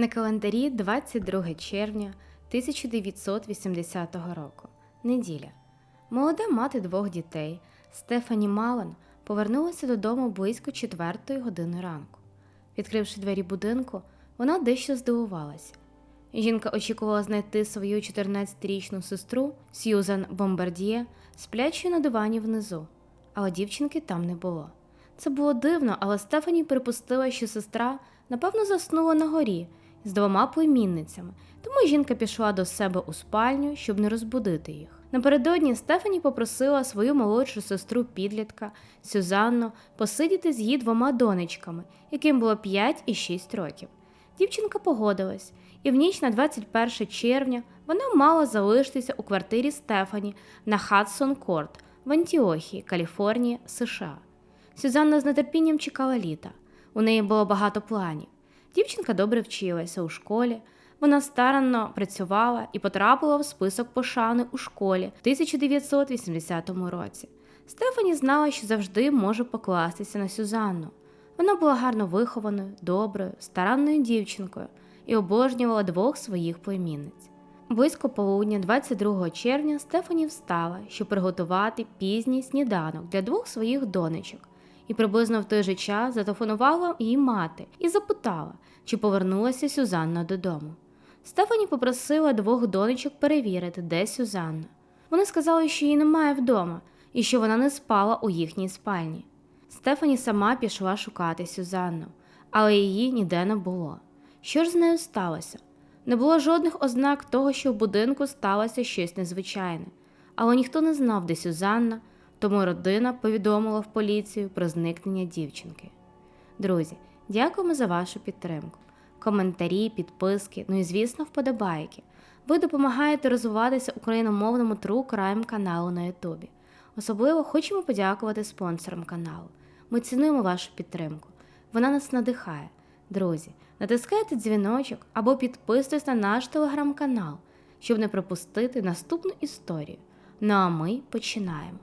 На календарі 22 червня 1980 року. Неділя. Молода мати двох дітей Стефані Малан повернулася додому близько 4 години ранку. Відкривши двері будинку, вона дещо здивувалася. Жінка очікувала знайти свою 14-річну сестру Сьюзан Бомбардіє, сплячою на дивані внизу, але дівчинки там не було. Це було дивно, але Стефані припустила, що сестра, напевно, заснула на горі з двома племінницями, тому жінка пішла до себе у спальню, щоб не розбудити їх. Напередодні Стефані попросила свою молодшу сестру підлітка Сюзанну посидіти з її двома донечками, яким було 5 і 6 років. Дівчинка погодилась, і в ніч на 21 червня вона мала залишитися у квартирі Стефані на Хадсон Корт в Антіохії, Каліфорнія, США. Сюзанна з нетерпінням чекала літа. У неї було багато планів. Дівчинка добре вчилася у школі. Вона старанно працювала і потрапила в список пошани у школі в 1980 році. Стефані знала, що завжди може покластися на Сюзанну. Вона була гарно вихованою, доброю, старанною дівчинкою і обожнювала двох своїх племінниць. Близько полудня 22 червня Стефані встала, щоб приготувати пізній сніданок для двох своїх донечок, і приблизно в той же час зателефонувала її мати і запитала, чи повернулася Сюзанна додому. Стефані попросила двох донечок перевірити, де Сюзанна. Вони сказали, що її немає вдома і що вона не спала у їхній спальні. Стефані сама пішла шукати Сюзанну, але її ніде не було. Що ж з нею сталося? Не було жодних ознак того, що в будинку сталося щось незвичайне, але ніхто не знав, де Сюзанна, тому родина повідомила в поліцію про зникнення дівчинки. Друзі, дякуємо за вашу підтримку. Коментарі, підписки, ну і звісно, вподобайки. Ви допомагаєте розвиватися україномовному True Crime каналу на Ютубі. Особливо хочемо подякувати спонсорам каналу. Ми цінуємо вашу підтримку. Вона нас надихає. Друзі, натискайте дзвіночок або підписуйтесь на наш телеграм-канал, щоб не пропустити наступну історію. Ну а ми починаємо.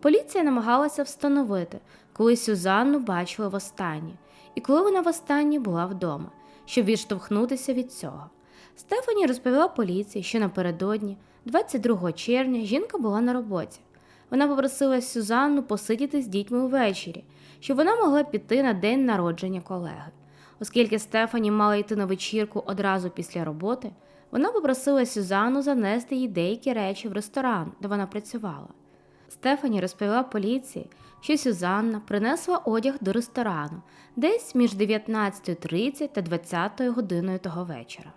Поліція намагалася встановити, коли Сюзанну бачили востаннє, і коли вона востаннє була вдома, щоб відштовхнутися від цього. Стефані розповіла поліції, що напередодні, 22 червня, жінка була на роботі. Вона попросила Сюзанну посидіти з дітьми ввечері, щоб вона могла піти на день народження колеги. Оскільки Стефані мала йти на вечірку одразу після роботи, вона попросила Сюзанну занести їй деякі речі в ресторан, де вона працювала. Стефані розповіла поліції, що Сюзанна принесла одяг до ресторану десь між 19.30 та 20 годиною того вечора.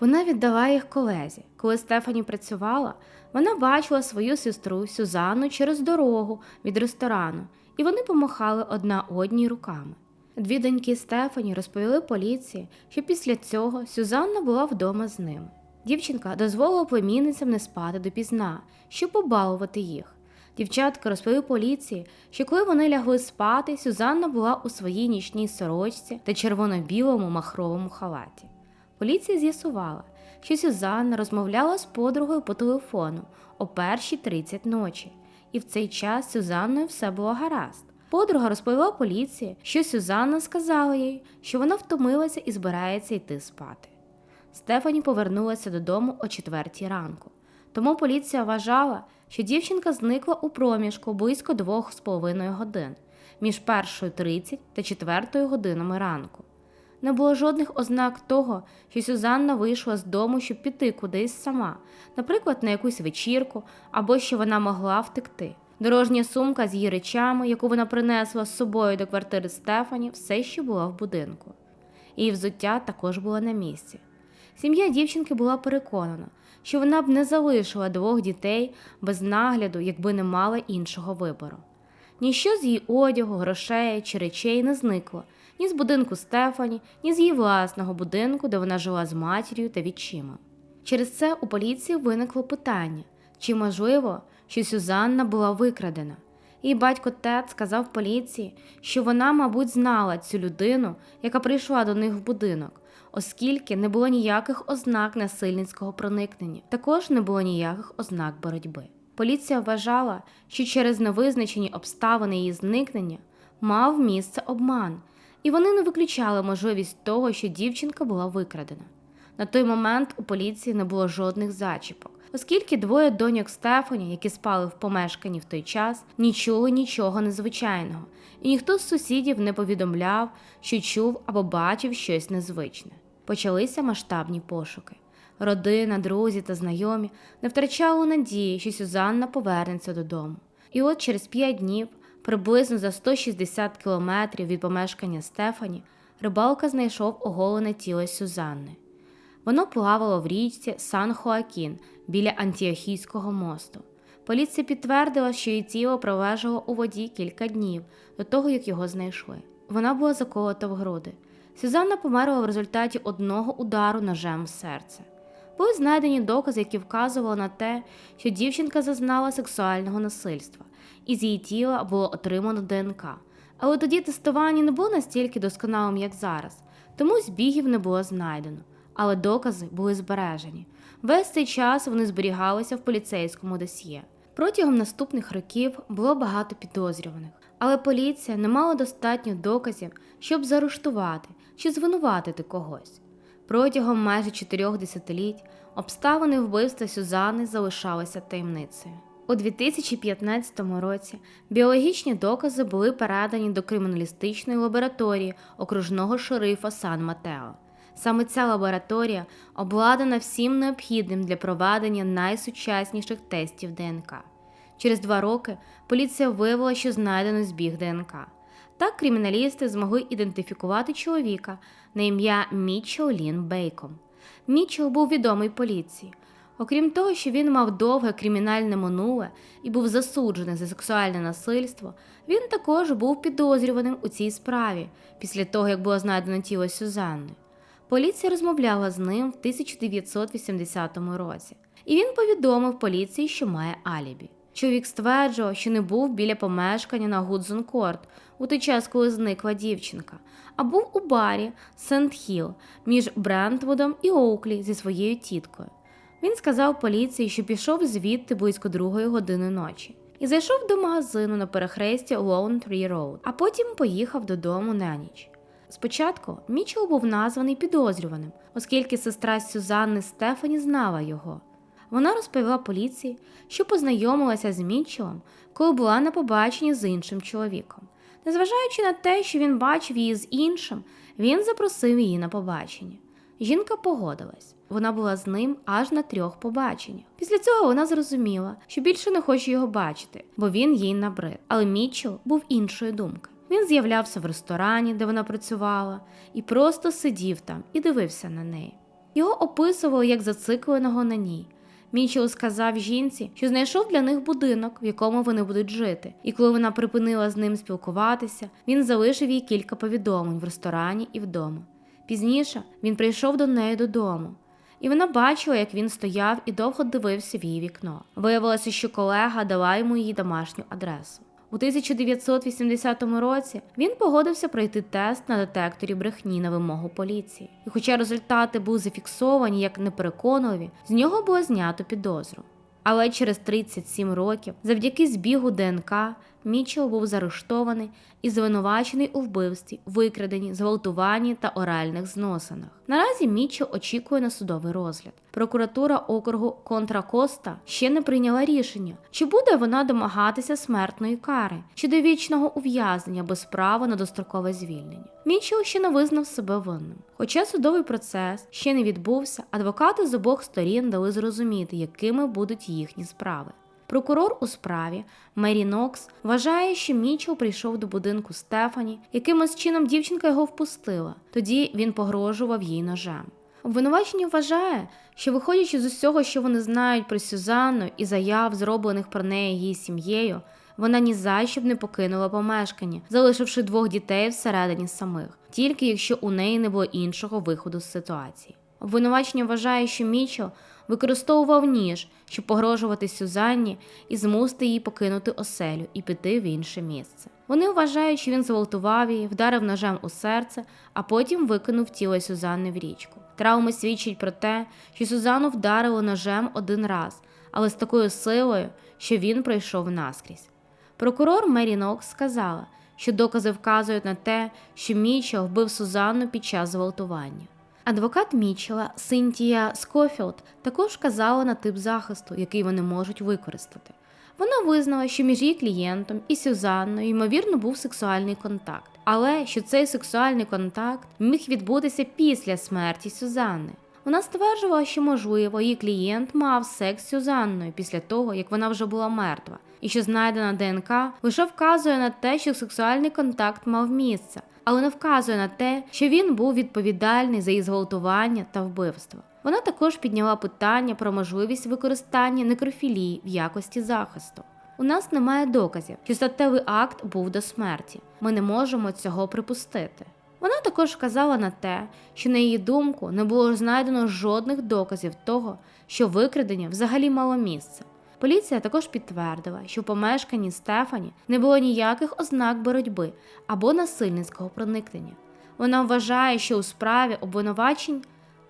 Вона віддала їх колезі. Коли Стефані працювала, вона бачила свою сестру Сюзанну через дорогу від ресторану, і вони помахали одна одній руками. Дві доньки Стефані розповіли поліції, що після цього Сюзанна була вдома з ними. Дівчинка дозволила племінницям не спати допізна, щоб побалувати їх. Дівчатка розповіли поліції, що коли вони лягли спати, Сюзанна була у своїй нічній сорочці та червоно-білому махровому халаті. Поліція з'ясувала, що Сюзанна розмовляла з подругою по телефону о 1.30 ночі, і в цей час Сюзанною все було гаразд. Подруга розповіла поліції, що Сюзанна сказала їй, що вона втомилася і збирається йти спати. Стефані повернулася додому о 4 ранку, тому поліція вважала, що дівчинка зникла у проміжку близько 2,5 годин між 1.30 та 4 годинами ранку. Не було жодних ознак того, що Сюзанна вийшла з дому, щоб піти кудись сама, наприклад, на якусь вечірку або що вона могла втекти. Дорожня сумка з її речами, яку вона принесла з собою до квартири Стефані, все ще була в будинку. Її взуття також було на місці. Сім'я дівчинки була переконана, що вона б не залишила двох дітей без нагляду, якби не мала іншого вибору. Ніщо з її одягу, грошей чи речей не зникло ні з будинку Стефані, ні з її власного будинку, де вона жила з матір'ю та відчима. Через це у поліції виникло питання, чи можливо, що Сюзанна була викрадена. Її батько Тед сказав поліції, що вона, мабуть, знала цю людину, яка прийшла до них в будинок, оскільки не було ніяких ознак насильницького проникнення, також не було ніяких ознак боротьби. Поліція вважала, що через невизначені обставини її зникнення мав місце обман, і вони не виключали можливість того, що дівчинка була викрадена. На той момент у поліції не було жодних зачіпок, оскільки двоє доньок Стефані, які спали в помешканні в той час, не чули нічого незвичайного, і ніхто з сусідів не повідомляв, що чув або бачив щось незвичне. Почалися масштабні пошуки. Родина, друзі та знайомі не втрачали надії, що Сюзанна повернеться додому. І от через п'ять днів, приблизно за 160 кілометрів від помешкання Стефані, рибалка знайшов оголене тіло Сюзанни. Воно плавало в річці Сан Хоакін біля Антіохійського мосту. Поліція підтвердила, що її тіло пролежало у воді кілька днів до того, як його знайшли. Вона була заколота в груди. Сюзанна померла в результаті одного удару ножем в серце. Були знайдені докази, які вказували на те, що дівчинка зазнала сексуального насильства, і з її тіла було отримано ДНК. Але тоді тестування не було настільки досконалим, як зараз, тому збігів не було знайдено, але докази були збережені. Весь цей час вони зберігалися в поліцейському досьє. Протягом наступних років було багато підозрюваних, але поліція не мала достатньо доказів, щоб заарештувати чи звинуватити когось. Протягом майже чотирьох десятиліть обставини вбивства Сюзани залишалися таємницею. У 2015 році біологічні докази були передані до криміналістичної лабораторії окружного шерифа Сан Матео. Саме ця лабораторія обладнана всім необхідним для проведення найсучасніших тестів ДНК. Через два роки поліція виявила, що знайдено збіг ДНК. Так криміналісти змогли ідентифікувати чоловіка на ім'я Мічел Лін Бейком. Мічел був відомий поліції. Окрім того, що він мав довге кримінальне минуле і був засуджений за сексуальне насильство, він також був підозрюваним у цій справі після того, як було знайдено тіло Сюзанни. Поліція розмовляла з ним в 1980 році, і він повідомив поліції, що має алібі. Чоловік стверджував, що не був біля помешкання на Гудзон Корт у той час, коли зникла дівчинка, а був у барі Сент Хіл між Брентвудом і Оуклі зі своєю тіткою. Він сказав поліції, що пішов звідти близько другої години ночі, і зайшов до магазину на перехресті Lone Tree Road, а потім поїхав додому на ніч. Спочатку Мічел був названий підозрюваним, оскільки сестра Сюзанни Стефані знала його. Вона розповіла поліції, що познайомилася з Мітчелом, коли була на побаченні з іншим чоловіком. Незважаючи на те, що він бачив її з іншим, він запросив її на побачення. Жінка погодилась. Вона була з ним аж на трьох побаченнях. Після цього вона зрозуміла, що більше не хоче його бачити, бо він їй набрид. Але Мітчел був іншої думки. Він з'являвся в ресторані, де вона працювала, і просто сидів там і дивився на неї. Його описували як зацикленого на ній. Мічел сказав жінці, що знайшов для них будинок, в якому вони будуть жити, і коли вона припинила з ним спілкуватися, він залишив їй кілька повідомлень в ресторані і вдома. Пізніше він прийшов до неї додому, і вона бачила, як він стояв і довго дивився в її вікно. Виявилося, що колега дала йому її домашню адресу. У 1980 році він погодився пройти тест на детекторі брехні на вимогу поліції. І хоча результати були зафіксовані як непереконливі, з нього було знято підозру. Але через 37 років, завдяки збігу ДНК, Мічел був заарештований і звинувачений у вбивстві, викраденні, зґвалтуванні та оральних зносинах. Наразі Мічел очікує на судовий розгляд. Прокуратура округу Контра Коста ще не прийняла рішення, чи буде вона домагатися смертної кари, чи довічного ув'язнення без права на дострокове звільнення. Мічел ще не визнав себе винним. Хоча судовий процес ще не відбувся, адвокати з обох сторін дали зрозуміти, якими будуть їхні справи. Прокурор у справі Мері Нокс вважає, що Мічел прийшов до будинку Стефані, якимось чином дівчинка його впустила. Тоді він погрожував їй ножем. Обвинувачення вважає, що, виходячи з усього, що вони знають про Сюзанну і заяв, зроблених про неї її сім'єю, вона ні за що б не покинула помешкання, залишивши двох дітей всередині самих, тільки якщо у неї не було іншого виходу з ситуації. Обвинувачення вважає, що Мічел використовував ніж, щоб погрожувати Сюзанні і змусити її покинути оселю і піти в інше місце. Вони вважають, що він зґвалтував її, вдарив ножем у серце, а потім викинув тіло Сюзанни в річку. Травми свідчать про те, що Сюзанну вдарило ножем один раз, але з такою силою, що він пройшов наскрізь. Прокурор Мері Нокс сказала, що докази вказують на те, що Мічел вбив Сузанну під час зґвалтування. Адвокат Мічела Синтія Скофілд також вказала на тип захисту, який вони можуть використати. Вона визнала, що між її клієнтом і Сюзанною, ймовірно, був сексуальний контакт, але що цей сексуальний контакт міг відбутися після смерті Сюзанни. Вона стверджувала, що, можливо, її клієнт мав секс з Сюзанною після того, як вона вже була мертва, і що знайдена ДНК лише вказує на те, що сексуальний контакт мав місце, але не вказує на те, що він був відповідальний за її зґвалтування та вбивство. Вона також підняла питання про можливість використання некрофілії в якості захисту. У нас немає доказів, що статевий акт був до смерті. Ми не можемо цього припустити. Вона також вказала на те, що на її думку не було знайдено жодних доказів того, що викрадення взагалі мало місце. Поліція також підтвердила, що в помешканні Стефані не було ніяких ознак боротьби або насильницького проникнення. Вона вважає, що у справі обвинувачень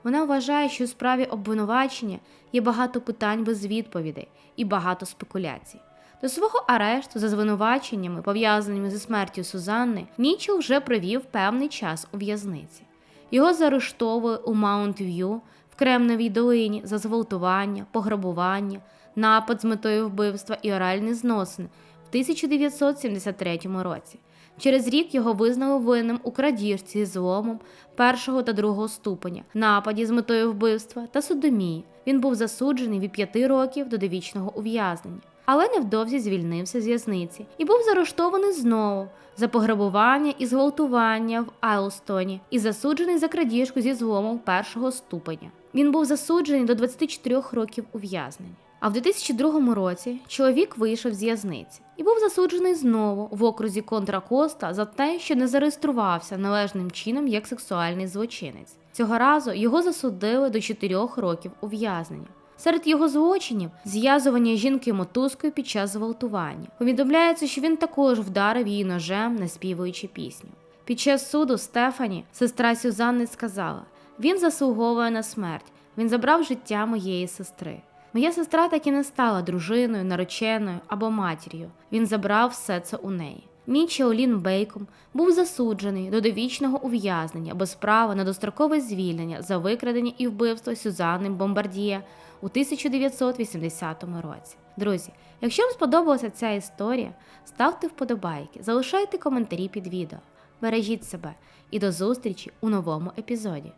вона вважає, що у справі обвинувачення є багато питань без відповідей і багато спекуляцій. До свого арешту за звинуваченнями, пов'язаними зі смертю Сузанни, Мічел вже провів певний час у в'язниці. Його заарештовували у Маунт-В'ю в Кремневій долині за зґвалтування, пограбування, напад з метою вбивства і оральні зносини в 1973 році. Через рік його визнали винним у крадіжці зломом першого та другого ступеня, нападі з метою вбивства та судомії. Він був засуджений від 5 років до довічного ув'язнення, але невдовзі звільнився з в'язниці і був заарештований знову за пограбування і зґвалтування в Айлстоні і засуджений за крадіжку зі зломом першого ступеня. Він був засуджений до 24 років ув'язнення. А в 2002 році чоловік вийшов з в'язниці і був засуджений знову в окрузі Контракоста за те, що не зареєструвався належним чином як сексуальний злочинець. Цього разу його засудили до 4 років ув'язнення. Серед його злочинів зв'язування жінки мотузкою під час зґвалтування. Повідомляється, що він також вдарив її ножем, наспівуючи пісню. Під час суду Стефані, сестра Сюзанни, сказала: він заслуговує на смерть, він забрав життя моєї сестри. Моя сестра так і не стала дружиною, нареченою або матір'ю. Він забрав все це у неї. Мічел Лін Бейком був засуджений до довічного ув'язнення без права на дострокове звільнення за викрадення і вбивство Сюзанни Бомбардіє у 1980 році. Друзі, якщо вам сподобалася ця історія, ставте вподобайки, залишайте коментарі під відео. Бережіть себе і до зустрічі у новому епізоді.